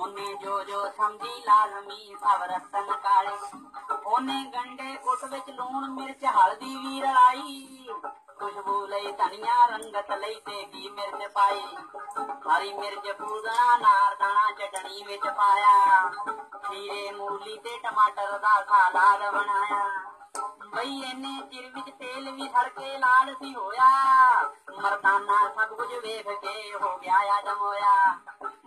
اونے جو جو سمجھی لازمی سورتن کالے اونے گنڈے اس وچ لون مرچ ہلدی وی رلائی خوشبو لئی دھنیا رنگت لئی تے کی مرچ پائی ہری مرچ پودنا نار دانا چٹنی وچ پایا کھیرے مولی تے ٹماٹر دا سالاد بنایا بھئی اینے چر وچ تیل وی سڑ کے لال سی ہویا مردانہ سب کچھ ویکھ کے ہو گیا یا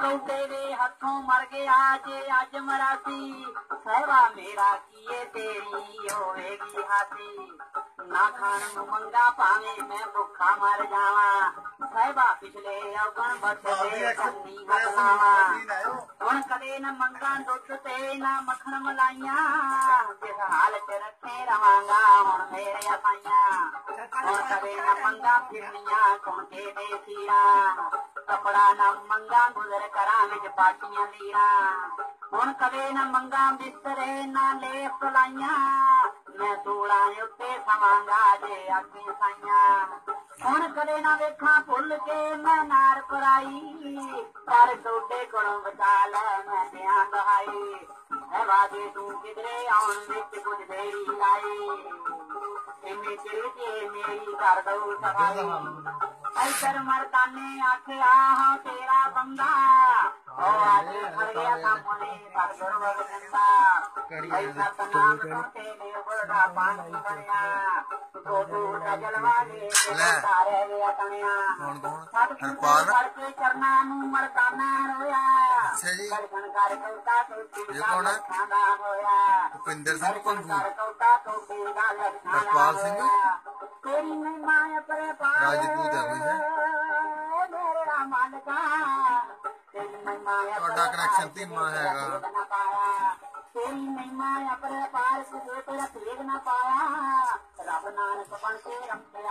توبے وے ہتھوں مر گیا جے اج مراسی۔ سہوا میرا کیے تیری ہوے گی ہاتھی۔ نہ کھان نو منگا پاوے میں بھوکا مر جاواں۔ سہوا پچھلے اوگن بچے کنی ہتھاواں ہن کدے نہ منگاں دودھ تے نہ مکھن ملائیاں۔ جس حال تے رکھے رہاں گا ہن میرے اسائیاں ہن کدے نہ منگاں پھرنیاں کون ਕਪੜਾ ਨਾ ਮੰਗਾ ਗੁਜ਼ਰ ਕਰਾਂ ਵਿੱਚ ਪਾਟੀਆਂ ਲੀਰਾਂ। ਹੁਣ ਕਦੇ ਨਾ ਮੰਗਾ ਬਿਸਤਰੇ, ਨਾ ਲੇਪ ਲਾਈਆਂ ਮੈਂ ਸੂਲਾਂ ਉੱਤੇ ਸਵਾਂਗਾ ਜੇ ਆਖੀ ਸਾਈਆਂ। ਹੁਣ ਕਦੇ ਨਾ ਵੇਖਾਂ ਭੁੱਲ ਕੇ ਮੈਂ ਨਾਰ ਪਰਾਈ। ਪਰ ਟੋਡੇ ਕੋਲੋਂ ਬਚਾ ਲੈ ਮੈਂ ਦਿਆਂ ਦਹਾਈ ਹੈ ਵਾਦੇ ਤੂੰ ਕਿਧਰੇ ਆਉਣ ਵਿੱਚ ਕੁਝ ਦੇਰੀ ਲਾਈ। ਇੰਨੇ ਚਿਰ ਤੇ ਮੇਰੀ ਕਰ ਦਊ ਸਫ਼ਾਈ। ایسر مردانے آکھے آہا تیرا بندہ او آجے کھڑ گیا سامنے پر گروڑ گندہ ایسا تنام کرتے لے بڑھا پانچ بڑھیا دو دور کا جلوہ سارے لیا تنیا سب کی پڑھ کے چرنا نو مردانا رویا دلکن کر کوتا تو پیدا لکھانا ہویا بھپندر سنگھ کو بھپال پایا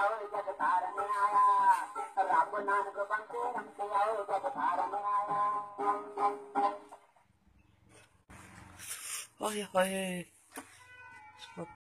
رو جگار رب نان کو